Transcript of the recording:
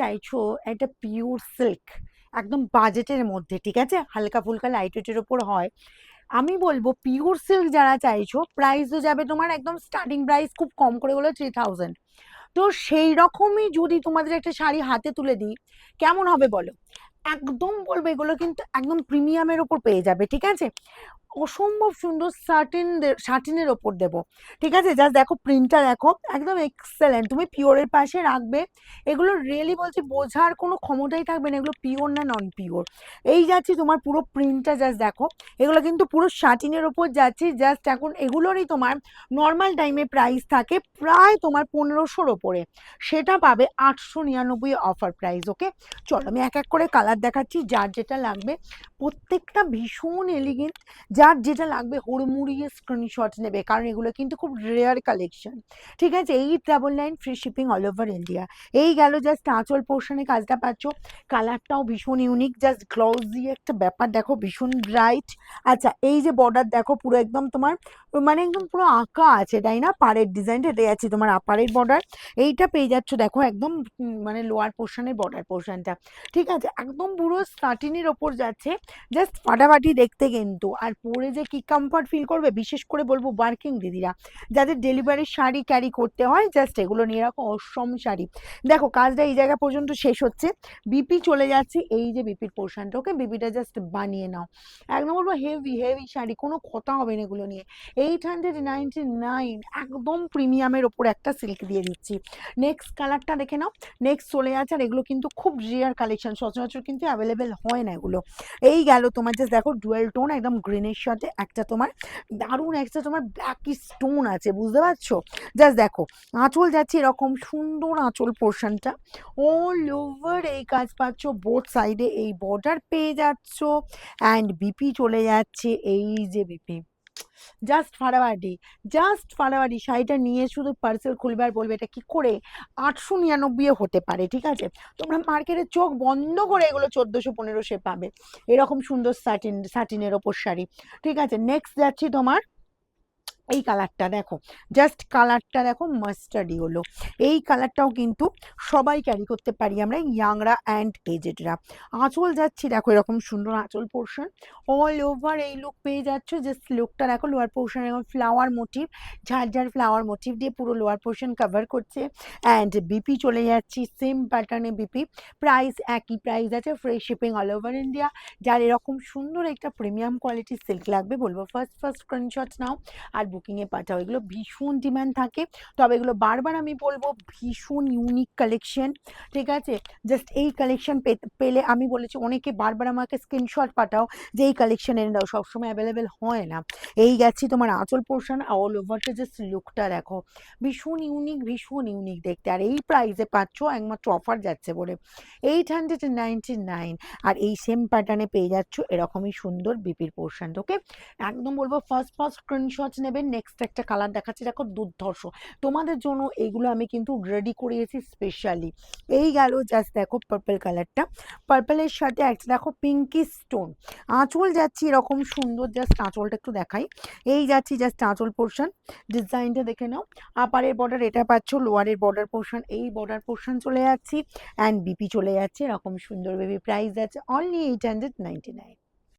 চাইছো একটা pure silk একদম বাজেটের মধ্যে, ঠিক আছে? হালকা ফুলকা লাইট ওয়েটের ওপর হয়। আমি বলব পিওর সিল্ক যারা চাইছো প্রাইসও যাবে তোমার একদম স্টার্টিং প্রাইস খুব কম করে হলো থ্রি থাউজেন্ড তো সেই রকমই যদি তোমাদের একটা শাড়ি হাতে তুলে দিই, কেমন হবে বলো? একদম বলব এগুলো কিন্তু একদম প্রিমিয়ামের ওপর পেয়ে যাবে, ঠিক আছে? অসম্ভব সুন্দর সার্টিন সার্টিনের ওপর দেবো। ঠিক আছে? জাস্ট দেখো প্রিন্টটা দেখো, একদম এক্সেলেন্ট তুমি পিওরের পাশে রাখবে। এগুলো রিয়েলি বলছি বোঝার কোনো ক্ষমতাই থাকবে না। এগুলো পিওর না নন পিওর এই যাচ্ছি তোমার পুরো প্রিন্টটা জাস্ট দেখো। এগুলো কিন্তু পুরো শার্টিনের ওপর যাচ্ছে। জাস্ট এখন এগুলোরই তোমার নর্মাল টাইমে প্রাইস থাকে প্রায় তোমার পনেরোশোর ওপরে। সেটা পাবে আটশো নিরানব্বই অফার প্রাইস ওকে চলো, আমি এক এক করে কালার দেখাচ্ছি। যার যেটা লাগবে। প্রত্যেকটা ভীষণ এলিগেন্ট যার যেটা লাগবে হুড়মুড়িয়ে স্ক্রিনশট নেবে, কারণ এগুলো কিন্তু খুব রেয়ার কালেকশন ঠিক আছে? এই double nine free shipping all over India এই গেল জাস্ট আঁচল পোর্শনে কাজটা পাচ্ছ। কালারটাও ভীষণ ইউনিক জাস্ট গ্লসি একটা ব্যাপার, দেখো ভীষণ ব্রাইট আচ্ছা এই যে বর্ডার দেখো, পুরো একদম তোমার মানে একদম পুরো আঁকা আছে, তাই না? পাড়ের ডিজাইনটা এটাই আছে তোমার আপারের বর্ডার এইটা পেয়ে যাচ্ছ, দেখো একদম মানে লোয়ার পোর্শনের বর্ডার পোর্শনটা ঠিক আছে? একদম পুরো স্টার্টিনের ওপর যাচ্ছে জাস্ট ফাটাফাটি দেখতে কিন্তু। আর পরে যে কি কমফর্ট ফিল করবে, বিশেষ করে বলব ওয়ার্কিং দিদিরা। যাদের ডেলিভারি শাড়ি ক্যারি করতে হয় জাস্ট এগুলো নিয়ে রাখো, অসম শাড়ি। দেখো, কাজটা এই জায়গা পর্যন্ত শেষ হচ্ছে। বিপি চলে যাচ্ছে, এই যে বিপির পোর্শনটা ওকে বিপিটা জাস্ট বানিয়ে নাও। একদম বলব হেভি হেভি শাড়ি, কোনো কথা হবে না এগুলো নিয়ে। এইট হান্ড্রেড নাইনটি নাইন একদম প্রিমিয়ামের ওপর একটা সিল্ক দিয়ে দিচ্ছি। নেক্সট কালারটা দেখে নাও। নেক্সট চলে যাচ্ছে, আর এগুলো কিন্তু খুব রেয়ার কালেকশন সচরাচর কিন্তু অ্যাভেলেবেল হয় না এগুলো। এই গেল তোমার জাস্ট দেখো ডুয়েল টোন একদম গ্রিনের সাথে একটা তোমার দারুণ একটা তোমার ব্ল্যাক স্টোন আছে, বুঝতে পারছ? জাস্ট দেখো, আঁচল যাচ্ছে এরকম সুন্দর আঁচল পোর্শনটা অল ওভার এই কাজ পাচ্ছ বোথ সাইডে এই বর্ডার পেয়ে যাচ্ছ অ্যান্ড বিপি চলে যাচ্ছে, এই যে বিপি জাস্ট ফাড়াবাড়ি জাস্ট ফাড়াবাড়ি শাড়িটা নিয়ে শুধু পার্সেল খুলবে আর বলবে এটা কি করে? আটশো নিরানব্বই হতে পারে, ঠিক আছে? তোমরা মার্কেটে চোখ বন্ধ করে এগুলো চোদ্দোশো পনেরোশো পাবে। এরকম সুন্দর সাটিন সাটিনের ওপর শাড়ি, ঠিক আছে? নেক্সট যাচ্ছি তোমার এই কালারটা দেখো। জাস্ট কালারটা দেখো মাস্টার্ডি হলো এই কালারটাও কিন্তু সবাই ক্যারি করতে পারি আমরা ইয়াংরা অ্যান্ড এজেডরা আঁচল যাচ্ছি, দেখো এরকম সুন্দর আঁচল পোর্শন অল ওভার এই লুক পেয়ে যাচ্ছ জাস্ট লুকটা দেখো লোয়ার পোর্শন এরকম ফ্লাওয়ার মোটিভ ঝাড় ঝাড় ফ্লাওয়ার মোটিভ দিয়ে পুরো লোয়ার পোর্শন কভার করছে। অ্যান্ড বিপি চলে যাচ্ছি সেম প্যাটার্নে বিপি প্রাইস একই প্রাইস আছে free shipping all over India যার এরকম সুন্দর একটা প্রিমিয়াম কোয়ালিটির সিল্ক লাগবে, বলব। ফার্স্ট ফার্স্ট স্ক্রিনশট নাও, আর বুকিংয়ে পাঠাও। এগুলো ভীষণ ডিমান্ড থাকে। তবে এগুলো বারবার আমি বলব, ভীষণ ইউনিক কালেকশন ঠিক আছে? জাস্ট এই কালেকশন পেলে আমি বলেছি, অনেকে বারবার আমাকে স্ক্রিনশট পাঠাও যে এই কালেকশন এনে দাও। সবসময় অ্যাভেলেবেল হয় না। এই গেছি তোমার আঁচল পোর্শন অল ওভারটা জাস্ট লুকটা দেখো। ভীষণ ইউনিক ভীষণ ইউনিক দেখতে। আর এই প্রাইসে পাচ্ছ একমাত্র অফার যাচ্ছে বলে। এইট হান্ড্রেড নাইনটি নাইন আর এই সেম প্যাটার্নে পেয়ে যাচ্ছ। এরকমই সুন্দর বিপির পোর্শন ওকে একদম বলব ফার্স্ট ফার্স্ট স্ক্রিনশট নেবেন নেক্সট একটা কালার দেখাচ্ছি দেখো দুর্ধর্ষ। তোমাদের জন্য এগুলো আমি কিন্তু রেডি করিয়েছি স্পেশালি এই গেল জাস্ট দেখো পার্পল কালারটা পার্পলের সাথে একটা দেখো পিঙ্কি স্টোন আঁচল যাচ্ছি এরকম সুন্দর জাস্ট আঁচলটা একটু দেখাই। এই যাচ্ছি জাস্ট আঁচল পোর্শন ডিজাইনটা দেখে নাও। আপারের বর্ডার এটা পাচ্ছ লোয়ারের বর্ডার পোর্শন এই বর্ডার পোর্শন চলে যাচ্ছি অ্যান্ড বিপি চলে যাচ্ছে। এরকম সুন্দর বেবি প্রাইস আছে। Only eight hundred ninety nine